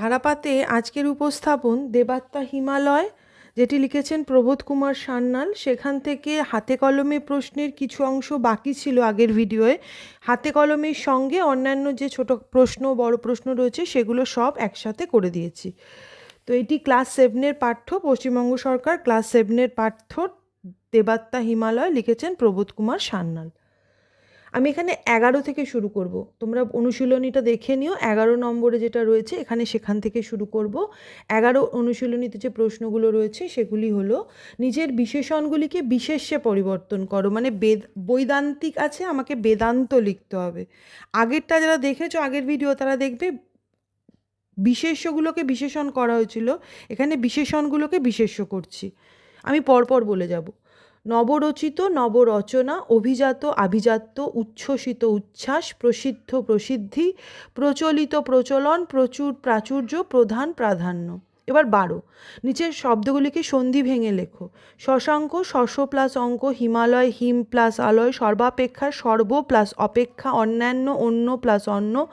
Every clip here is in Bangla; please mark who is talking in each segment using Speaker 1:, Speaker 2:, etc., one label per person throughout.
Speaker 1: ধারাপাতে আজকের উপস্থাপন দেবাত্মা হিমালয়, যেটি লিখেছেন প্রবোধ কুমার সান্যাল। সেখান থেকে হাতে কলমে প্রশ্নের কিছু অংশ বাকি ছিল আগের ভিডিওয়ে। হাতে কলমের সঙ্গে অন্যান্য যে ছোট প্রশ্ন, বড় প্রশ্ন রয়েছে, সেগুলো সব একসাথে করে দিয়েছি। তো এটি ক্লাস সেভেনের পাঠ্য, পশ্চিমবঙ্গ সরকার ক্লাস সেভেনের পাঠ্য দেবাত্মা হিমালয় লিখেছেন প্রবোধ কুমার সান্যাল। আমি এখানে এগারো থেকে শুরু করব। তোমরা অনুশীলনীটা দেখে নিও। এগারো নম্বরে যেটা রয়েছে, এখানে সেখান থেকে শুরু করব। এগারো অনুশীলনীতে যে প্রশ্নগুলো রয়েছে, সেগুলি হলো, নিজের বিশেষণগুলিকে বিশেষ্যে পরিবর্তন করো। মানে বেদ, বৈদান্তিক আছে, আমাকে বেদান্ত লিখতে হবে। আগেরটা যারা দেখেছ, আগের ভিডিও তারা দেখবে, বিশেষ্যগুলোকে বিশেষণ করা হয়েছিল। এখানে বিশেষণগুলোকে বিশেষ্য করছি। আমি পরপর বলে যাব। নবরচিত, নবরচনা, অভিজাত, আভিজাত্য, উচ্ছ্বসিত উচ্ছ্বাস, প্রসিদ্ধ প্রসিদ্ধি, প্রচলিত প্রচলন, প্রচুর প্রাচুর্য, প্রধান প্রাধান্য। এবার বারো। নিচের শব্দগুলিকে সন্ধি ভেঙে লেখো। শশাঙ্ক শশ প্লাস অঙ্ক, হিমালয়, হিম প্লাস আলয়, সর্বাপেক্ষা, সর্ব প্লাস অপেক্ষা, অন্যান্য, অন্য প্লাস অন্য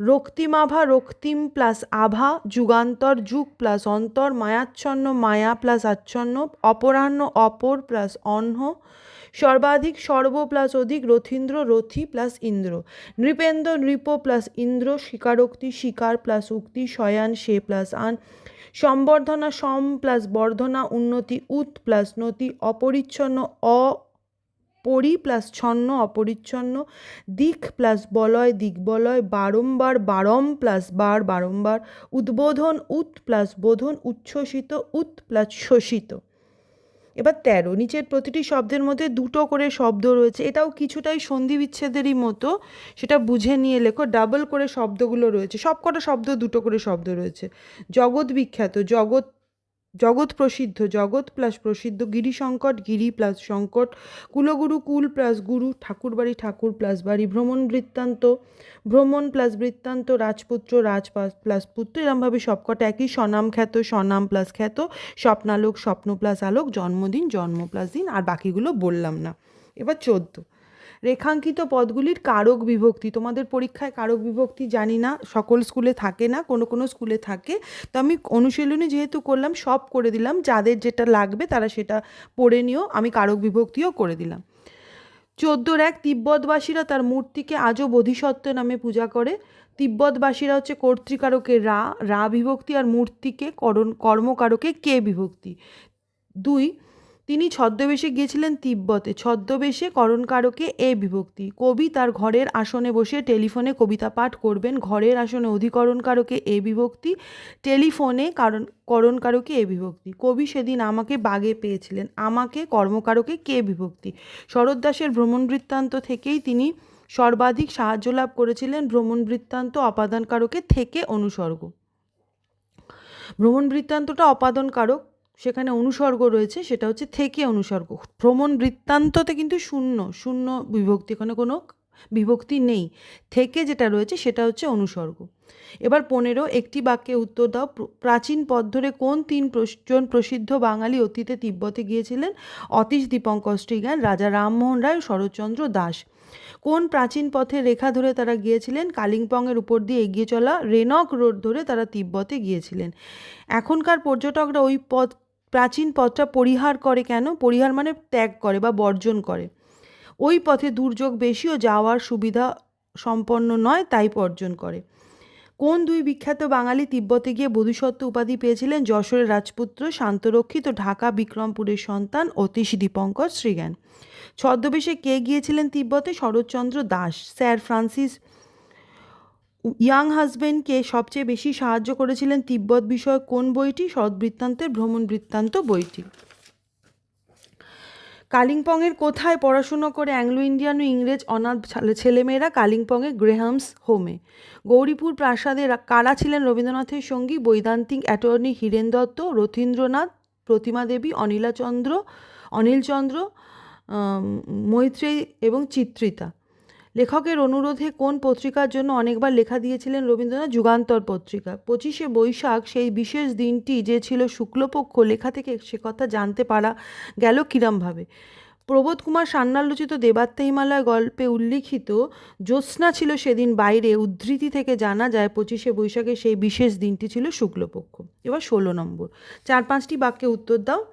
Speaker 1: রক্তিমাভা রক্তিম প্লাস আভা, যুগান্তর, যুগ প্লাস অন্তর, মায়াচ্ছন্ন, মায়া প্লাস আচ্ছন্ন, অপরাহ্ন, অপর প্লাস অহ্ন, সর্বাধিক, সর্ব প্লাস অধিক, রথীন্দ্র, রথি প্লাস ইন্দ্র, নৃপেন্দ্র, নৃপ প্লাস ইন্দ্র, স্বীকারোক্তি শিকার প্লাস উক্তি, শয়ান, সে প্লাস আন, সম্বর্ধনা, সম প্লাস বর্ধনা, উন্নতি উত প্লাস নতি, অপরিচ্ছন্ন, অ পরি প্লাস ছন্ন, অপরিচ্ছন্ন, দিক প্লাস বলয় দিকবলয় বারম্বার বারম প্লাস বার, বারম্বার উদ্বোধন উত প্লাস বোধন, উচ্ছ্বসিত উত প্লাস শোষিত। এবার তেরো, নিচের প্রতিটি শব্দের মধ্যে দুটো করে শব্দ রয়েছে। এটাও কিছুটাই সন্ধি বিচ্ছেদেরই মতো, সেটা বুঝে নিয়ে লেখো, ডাবল করে শব্দগুলো রয়েছে। সব কটা শব্দ দুটো করে শব্দ রয়েছে। জগৎ বিখ্যাত, জগৎ জগৎ প্রসিদ্ধ, জগৎ প্লাস প্রসিদ্ধ গিরি সংকট, গিরি প্লাস সংকট, কুলগুরু, কুল প্লাস গুরু ঠাকুরবাড়ি ঠাকুর প্লাস বাড়ি, ভ্রমণ বৃত্তান্ত, ভ্রমণ প্লাস বৃত্তান্ত, রাজপুত্র, রাজ প্লাস পুত্র, এরমভাবে সবকটা একই, স্বনাম খ্যাত, স্বনাম প্লাস খ্যাত, স্বপ্নালোক, স্বপ্ন প্লাস আলোক, জন্মদিন, জন্ম প্লাস দিন, আর বাকিগুলো বললাম না। এবার চোদ্দ। রেখাঙ্কিত পদগুলির কারক বিভক্তি। তোমাদের পরীক্ষায় কারক বিভক্তি জানি না, সকল স্কুলে থাকে না, কোনো কোনো স্কুলে থাকে। তো আমি অনুশীলনী যেহেতু করলাম, সব করে দিলাম, যাদের যেটা লাগবে তারা সেটা পড়ে নিও, আমি কারক বিভক্তিও করে দিলাম। চোদ্দোর এক, তিব্বতবাসীরা তার মূর্তিকে আজও বোধিসত্ত্ব নামে পূজা করে। তিব্বতবাসীরা হচ্ছে কর্তৃকারকে রা রা বিভক্তি আর মূর্তিকে করণ, কর্মকারকে কে বিভক্তি। দুই তিনি ছদ্মবেশে গিয়েছিলেন তিব্বতে। ছদ্মবেশে করণকারকে এ বিভক্তি। কবি তার ঘরের আসনে বসে টেলিফোনে কবিতা পাঠ করবেন। ঘরের আসনে অধিকরণকারকে এ বিভক্তি, টেলিফোনে কারণ, করণকারকে এ বিভক্তি। কবি সেদিন আমাকে বাগে পেয়েছিলেন। আমাকে কর্মকারকে কে বিভক্তি? শরৎ দাসের ভ্রমণ বৃত্তান্ত থেকেই তিনি সর্বাধিক সাহায্য লাভ করেছিলেন ভ্রমণ বৃত্তান্ত অপাদানকারকে থেকে অনুসর্গ। ভ্রমণ বৃত্তান্তটা অপাদনকারক। সেখানে অনুসর্গ রয়েছে, সেটা হচ্ছে থেকে অনুসর্গ। ভ্রমণ বৃত্তান্ততে কিন্তু শূন্য শূন্য বিভক্তি, এখানে কোনো বিভক্তি নেই। থেকে যেটা রয়েছে সেটা হচ্ছে অনুসর্গ। এবার পনেরো, একটি বাক্যে উত্তর দাও। প্রাচীন পথ ধরে কোন তিন জন প্রসিদ্ধ বাঙালি অতীতে তিব্বতে গিয়েছিলেন? অতীশ, দীপঙ্কর শ্রীজ্ঞান রাজা রামমোহন রায়, শরৎচন্দ্র দাস। কোন প্রাচীন পথে রেখা ধরে তারা গিয়েছিলেন? কালিম্পংয়ের উপর দিয়ে এগিয়ে চলা রেনক রোড ধরে তারা তিব্বতে গিয়েছিলেন। এখনকার পর্যটকরা ওই পথ প্রাচীন পথটা পরিহার করে কেন? পরিহার মানে ত্যাগ করে বা বর্জন করে। ওই পথে দুর্যোগ বেশিও যাওয়ার সুবিধা সম্পন্ন নয়, তাই বর্জন করে। কোন দুই বিখ্যাত বাঙালি তিব্বতে গিয়ে বোধিসত্ত্ব উপাধি পেয়েছিলেন? যশোরের রাজপুত্র, শান্তরক্ষিত ঢাকা বিক্রমপুরের সন্তান অতীশ দীপঙ্কর শ্রীজ্ঞান। ছদ্মবেশে কে গিয়েছিলেন তিব্বতে? Saratchandra Das. Sir Francis young হাজবেন্ডকে সবচেয়ে বেশি সাহায্য করেছিলেন তিব্বত বিষয়ক কোন বইটি? বৃত্তান্তের ভ্রমণ বৃত্তান্ত বইটি। কালিম্পংয়ের কোথায় পড়াশুনো করে অ্যাংলো ইন্ডিয়ান ও ইংরেজ অনাথ ছেলেমেয়েরা কালিম্পংয়ে গ্রেহামস হোমে? গৌরীপুর প্রাসাদে কারা ছিলেন রবীন্দ্রনাথের সঙ্গী? বৈদান্তিক অ্যাটর্নি হীরেন দত্ত, রথীন্দ্রনাথ, প্রতিমা দেবী অনিলাচন্দ্র অনিলচন্দ্র মৈত্রেয়ী এবং চিত্রিতা। লেখকের অনুরোধে কোন পত্রিকার জন্য অনেকবার লেখা দিয়েছিলেন রবীন্দ্রনাথ? যুগান্তর পত্রিকা। পঁচিশে বৈশাখ সেই বিশেষ দিনটি যে ছিল শুক্লপক্ষ, লেখা থেকে সে কথা জানতে পারা গেল কিরমভাবে। প্রবোধ কুমার সান্যাল রচিত দেবাত্মা হিমালয় গল্পে উল্লিখিত, জ্যোৎস্না ছিল সেদিন বাইরে, উদ্ধৃতি থেকে জানা যায় পঁচিশে বৈশাখে সেই বিশেষ দিনটি ছিল শুক্লপক্ষ। এবার ষোলো নম্বর। চার পাঁচটি বাক্যে উত্তর দাও।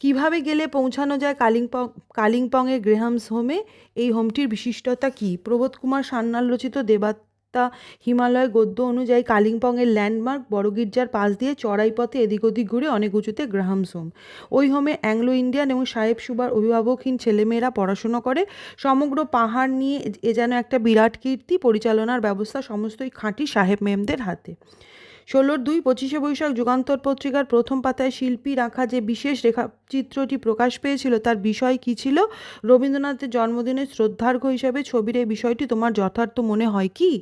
Speaker 1: কীভাবে গেলে পৌঁছানো যায় কালিম্পং কালিম্পংয়ের গ্রেহামস হোমে? এই হোমটির বিশিষ্টতা কী? প্রবোধ কুমার সান্যাল রচিত দেবাত্মা হিমালয় গদ্য অনুযায়ী কালিম্পংয়ের ল্যান্ডমার্ক বড় গির্জার পাশ দিয়ে চড়াই পথে এদিক ওদিক ঘুরে অনেক উঁচুতে গ্রাহামস হোম। ওই হোমে অ্যাংলো ইন্ডিয়ান এবং সাহেব সুবার অভিভাবকহীন ছেলেমেয়েরা পড়াশুনো করে। সমগ্র পাহাড় নিয়ে এ যেন একটা বিরাট কীর্তি পরিচালনার ব্যবস্থা সমস্তই খাঁটি সাহেব মেমদের হাতে। ষোলোর দুই পঁচিশে বৈশাখ যুগান্তর পত্রিকার প্রথম পাতায় শিল্পী রাখা যে বিশেষ রেখাচিত্রটি প্রকাশ পেয়েছিল, তার বিষয় কী ছিল? রবীন্দ্রনাথের জন্মদিনের শ্রদ্ধার্ঘ হিসাবে ছবির এই বিষয়টি তোমার যথার্থ মনে হয় কি?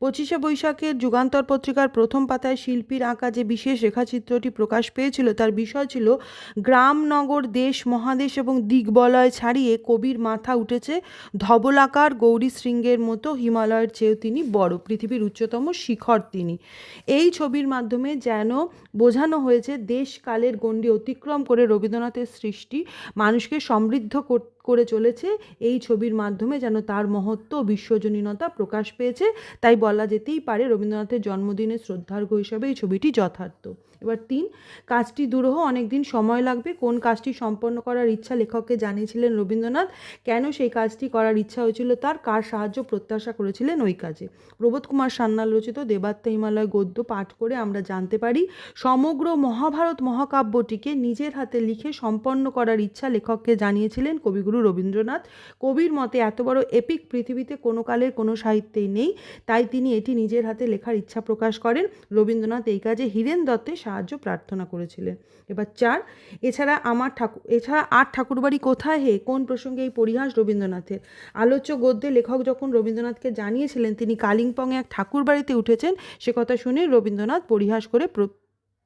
Speaker 1: পঁচিশে বৈশাখের যুগান্তর পত্রিকার প্রথম পাতায় শিল্পীর আঁকা যে বিশেষ রেখাচিত্রটি প্রকাশ পেয়েছিল, তার বিষয় ছিল গ্রাম নগর দেশ মহাদেশ এবং দিগ্বলয় ছাড়িয়ে কবির মাথা উঠেছে ধবলাকার গৌরী শৃঙ্গের মতো হিমালয়ের চেয়েও তিনি বড়, পৃথিবীর উচ্চতম শিখর তিনি। এই ছবির মাধ্যমে যেন বোঝানো হয়েছে দেশকালের গণ্ডি অতিক্রম করে রবীন্দ্রনাথের সৃষ্টি, মানুষকে সমৃদ্ধ কর- করে চলেছে। এই ছবির মাধ্যমে যেন তার মহত্ব বিশ্বজনীনতা প্রকাশ পেয়েছে। তাই বলা যেতেই পারে রবীন্দ্রনাথের জন্মদিনের শ্রদ্ধার্ঘ হিসাবে এই ছবিটি যথার্থ। এবার তিন, কাজটি দুরূহ অনেক দিন সময় লাগবে। কোন কাজটি সম্পন্ন করার ইচ্ছা লেখককে জানিয়েছিলেন রবীন্দ্রনাথ? কেন সেই কাজটি করার ইচ্ছা হয়েছিল তার? কার সাহায্য প্রত্যাশা করেছিলেন ওই কাজে? প্রবোধ কুমার সান্যাল রচিত দেবাত্মা হিমালয় গদ্য পাঠ করে আমরা জানতে পারি, সমগ্র মহাভারত মহাকাব্যটিকে নিজের হাতে লিখে সম্পন্ন করার ইচ্ছা লেখককে জানিয়েছিলেন কবিগুরু রবীন্দ্রনাথ। কবির মতে এত বড় এপিক পৃথিবীতে কোনো কালের কোনো সাহিত্যেই নেই, তাই তিনি এটি নিজের হাতে লেখার ইচ্ছা প্রকাশ করেন। রবীন্দ্রনাথ এই কাজে হীরেন দত্তের সাহায্য প্রার্থনা করেছিলেন। এবার চার, এছাড়া আমার ঠাকুর, এছাড়া আর ঠাকুরবাড়ি কোথায় হে? কোন প্রসঙ্গে এই পরিহাস রবীন্দ্রনাথের? আলোচ্য গদ্যে লেখক যখন রবীন্দ্রনাথকে জানিয়েছিলেন, তিনি কালিম্পংয়ে এক ঠাকুরবাড়িতে উঠেছেন, সে কথা শুনে রবীন্দ্রনাথ পরিহাস করে প্র-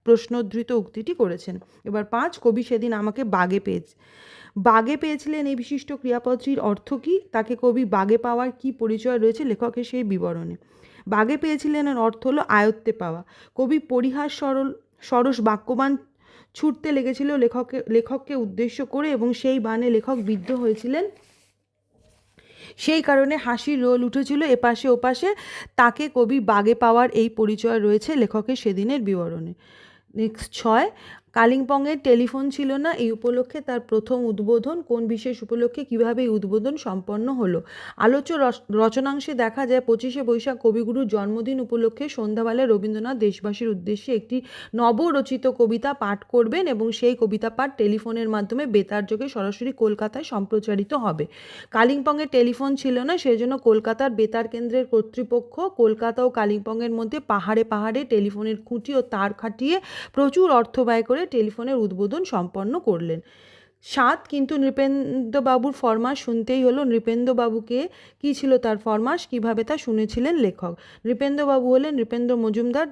Speaker 1: প্রশ্নোদ্ধৃত উক্তিটি করেছেন। এবার পাঁচ, কবি সেদিন আমাকে বাগে পেয়েছে, বাগে পেয়েছিলেন এই বিশিষ্ট ক্রিয়াপদটির অর্থ কী? তাকে কবি বাগে পাওয়ার কী পরিচয় রয়েছে লেখকের সেই বিবরণে। বাগে পেয়েছিলেন এর অর্থ হলো আয়ত্তে পাওয়া। কবি পরিহাস সরল সরস বাক্যবান ছুটতে লেগেছিল লেখককে লেখককে উদ্দেশ্য করে এবং সেই বানে লেখক বিদ্ধ হয়েছিলেন। সেই কারণে হাসির রোল উঠেছিল এপাশে ওপাশে। তাকে কবি বাগে পাওয়ার এই পরিচয় রয়েছে লেখকের সেদিনের বিবরণে। নেক্সট ছয় কালিম্পংয়ের টেলিফোন ছিল না এই উপলক্ষে তার প্রথম উদ্বোধন, কোন বিশেষ উপলক্ষে কীভাবে উদ্বোধন সম্পন্ন হলো? আলোচ্য রচনাংশে দেখা যায়, পঁচিশে বৈশাখ কবিগুরুর জন্মদিন উপলক্ষে সন্ধ্যাবেলায় রবীন্দ্রনাথ দেশবাসীর উদ্দেশ্যে একটি নবরচিত কবিতা পাঠ করবেন এবং সেই কবিতা পাঠ টেলিফোনের মাধ্যমে বেতার যোগে সরাসরি কলকাতায় সম্প্রচারিত হবে। কালিম্পংয়ে টেলিফোন ছিল না, সেজন্য কলকাতার বেতার কেন্দ্রের কর্তৃপক্ষ কলকাতা ও কালিম্পংয়ের মধ্যে পাহাড়ে পাহাড়ে টেলিফোনের খুঁটি ও তার খাটিয়ে প্রচুর অর্থ ব্যয় করে টেলিফোনের উদ্বোধন সম্পন্ন করলেন। সাত কিন্তু নৃপেন্দ্রবাবুর ফরমাস শুনতেই হলো, নৃপেন্দ্রবাবুকে কী ছিল তার ফরমাস কীভাবে তা শুনেছিলেন লেখক। নৃপেন্দ্রবাবু হলেন নৃপেন্দ্র মজুমদার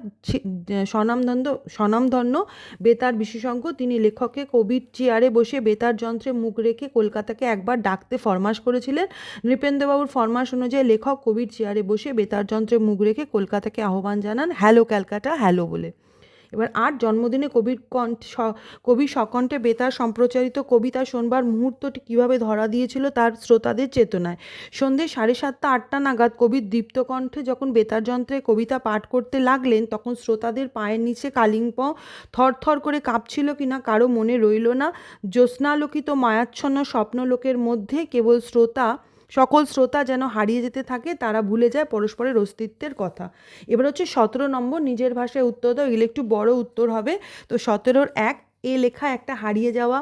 Speaker 1: স্বনামধন্য স্বনামধন্য বেতার বিশেষজ্ঞ। তিনি লেখককে কবির চেয়ারে বসে বেতার যন্ত্রে মুখ রেখে কলকাতাকে একবার ডাকতে ফরমাস করেছিলেন। নৃপেন্দ্রবাবুর ফরমাস অনুযায়ী লেখক কবির চেয়ারে বসে বেতার যন্ত্রে মুখ রেখে কলকাতাকে আহ্বান জানান, হ্যালো ক্যালকাটা, হ্যালো বলে। এবার আট জন্মদিনে কবির কণ্ঠ কবি সকণ্ঠে বেতার সম্প্রচারিত কবিতা শোনবার মুহূর্তটি কীভাবে ধরা দিয়েছিল তার শ্রোতাদের চেতনায়। সন্ধে সাড়ে সাতটা, আটটা নাগাদ কবির দীপ্তকণ্ঠে যখন বেতার যন্ত্রে কবিতা পাঠ করতে লাগলেন, তখন শ্রোতাদের পায়ের নিচে কালিম্পং থরথর করে কাঁপছিল কিনা কারও মনে রইল না। জ্যোৎস্নালোকিত, মায়াচ্ছন্ন, স্বপ্নলোকের মধ্যে কেবল শ্রোতা সকল শ্রোতা যেন হারিয়ে যেতে থাকে, তারা ভুলে যায় পরস্পরের অস্তিত্বের কথা। এবার হচ্ছে সতেরো নম্বর, নিজের ভাষায় উত্তর দাও, এগুলো একটু বড় উত্তর হবে। তো সতেরোর এক এ লেখা একটা হারিয়ে যাওয়া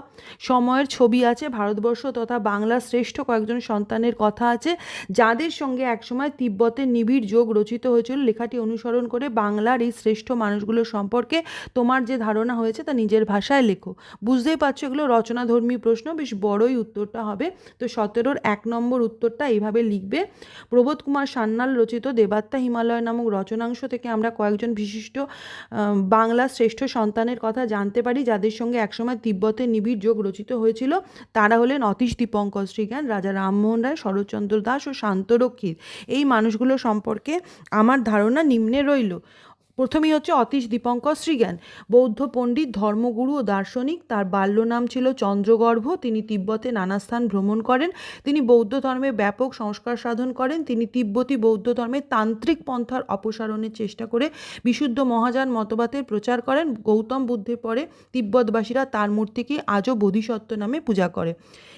Speaker 1: সময়ের ছবি আছে, ভারতবর্ষ তথা বাংলার শ্রেষ্ঠ কয়েকজন সন্তানের কথা আছে, যাদের সঙ্গে একসময় তিব্বতের নিবিড় যোগ রচিত হয়েছিল। লেখাটি অনুসরণ করে বাংলার এই শ্রেষ্ঠ মানুষগুলো সম্পর্কে তোমার যে ধারণা হয়েছে তা নিজের ভাষায় লেখো। বুঝতেই পারছ এগুলো রচনাধর্মী প্রশ্ন, বেশ বড়ই উত্তরটা হবে। তো সতেরোর এক নম্বর উত্তরটা এইভাবে লিখবে, প্রবোধ কুমার সান্যাল রচিত দেবাত্মা হিমালয় নামক রচনাংশ থেকে আমরা কয়েকজন বিশিষ্ট বাংলার শ্রেষ্ঠ সন্তানের কথা জানতে পারি, যাদের সঙ্গে একসময় তিব্বতের নিবিড় যোগ রচিত হয়েছিল। তারা হলেন অতীশ দীপঙ্কর শ্রীজ্ঞান, রাজা রামমোহন রায়, শরৎচন্দ্র দাস ও শান্তরক্ষিত এই মানুষগুলো সম্পর্কে আমার ধারণা নিম্নে রইল। প্রথমেই হচ্ছে অতীশ দীপঙ্কর শ্রীজ্ঞান। বৌদ্ধ পণ্ডিত, ধর্মগুরু ও দার্শনিক। তার বাল্য নাম ছিল চন্দ্রগর্ভ। তিনি তিব্বতে নানা স্থান ভ্রমণ করেন। তিনি বৌদ্ধ ধর্মে ব্যাপক সংস্কার সাধন করেন। তিনি তিব্বতী বৌদ্ধ ধর্মের তান্ত্রিক পন্থার অপসারণের চেষ্টা করে বিশুদ্ধ মহাযান মতবাদের প্রচার করেন। গৌতম বুদ্ধের পরে তিব্বতবাসীরা তার মূর্তিকে আজও বোধিসত্ত্ব নামে পূজা করে।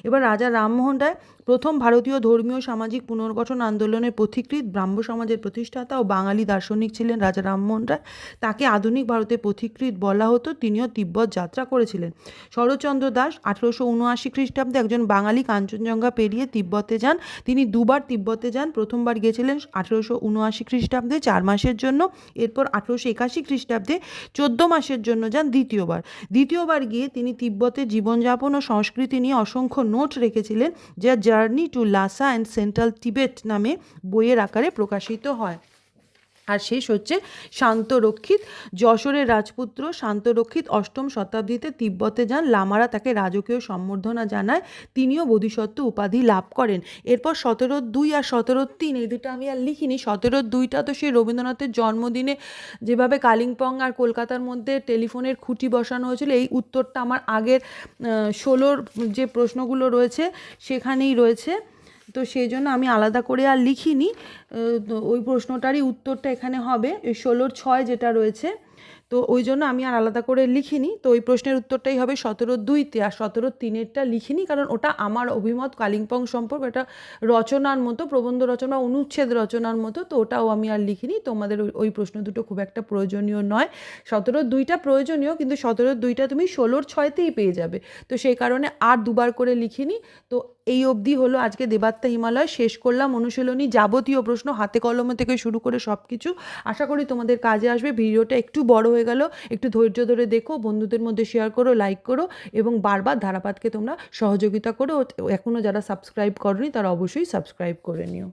Speaker 1: এবার রাজা রামমোহন রায় প্রথম ভারতীয় ধর্মীয় সামাজিক পুনর্গঠন আন্দোলনের পথিকৃৎ ব্রাহ্ম সমাজের প্রতিষ্ঠাতা ও বাঙালি দার্শনিক ছিলেন রাজা রামমোহন রায় তাকে আধুনিক ভারতের পথিকৃত বলা হতো, তিনিও তিব্বত যাত্রা করেছিলেন। শরৎচন্দ্র দাস আঠেরোশো উনআশি খ্রিস্টাব্দে একজন বাঙালি কাঞ্চনজঙ্ঘা পেরিয়ে তিব্বতে যান। তিনি দুবার তিব্বতে যান। প্রথমবার গিয়েছিলেন আঠেরোশো উনআশি খ্রিস্টাব্দে চার মাসের জন্য। এরপর আঠেরোশো একাশি খ্রিস্টাব্দে চোদ্দ মাসের জন্য যান দ্বিতীয়বার। দ্বিতীয়বার গিয়ে তিনি তিব্বতের জীবনযাপন ও সংস্কৃতি নিয়ে অসংখ্য নোট রেখেছিলেন, যা journey to Lhasa and central Tibet নামে বইয়ের আকারে প্রকাশিত হয়। আর শেষ হচ্ছে শান্তরক্ষিত। যশোরের রাজপুত্র শান্তরক্ষিত অষ্টম শতাব্দীতে তিব্বতে যান। লামারা তাকে রাজকীয় সম্বর্ধনা জানায়। তিনিও বোধিসত্ত্ব উপাধি লাভ করেন। এরপর সতেরো দুই আর সতেরো তিন, এই দুটো আমি আর লিখিনি। সতেরো দুইটা তো সেই রবীন্দ্রনাথের জন্মদিনে যেভাবে কালিম্পং আর কলকাতার মধ্যে টেলিফোনের খুঁটি বসানো হয়েছিল, এই উত্তরটা আমার আগের ষোলোর যে প্রশ্নগুলো রয়েছে সেখানেই রয়েছে। তো সেই জন্য আমি আলাদা করে আর লিখিনি। ওই প্রশ্নটারই উত্তরটা এখানে হবে। ওই ষোলোর ছয় যেটা রয়েছে, তো ওই জন্য আমি আর আলাদা করে লিখিনি। তো ওই প্রশ্নের উত্তরটাই হবে সতেরো দুইতে আর সতেরো তিনেরটা লিখিনি, কারণ ওটা আমার অভিমত। কালিম্পং সম্পর্কে, এটা রচনার মতো, প্রবন্ধ রচনা, অনুচ্ছেদ রচনার মতো, তো ওটাও আমি আর লিখিনি। তোমাদের ওই প্রশ্ন দুটো খুব একটা প্রয়োজনীয় নয়। সতেরো দুইটা প্রয়োজনীয়, কিন্তু সতেরো দুইটা তুমি ষোলোর ছয়তেই পেয়ে যাবে। তো সেই কারণে আর দুবার করে লিখিনি। তো এই অবধি হলো আজকে দেবাত্মা হিমালয়। শেষ করলাম অনুশীলনী। যাবতীয় প্রশ্ন হাতে কলমে থেকে শুরু করে সব কিছু আশা করি তোমাদের কাজে আসবে। ভিডিওটা একটু বড় হয়ে গেল। একটু ধৈর্য ধরে দেখো, বন্ধুদের মধ্যে শেয়ার করো লাইক করো এবং বারবার ধারাপাতকে তোমরা সহযোগিতা করো। এখনও যারা সাবস্ক্রাইব করনি, তারা অবশ্যই সাবস্ক্রাইব করে নিও।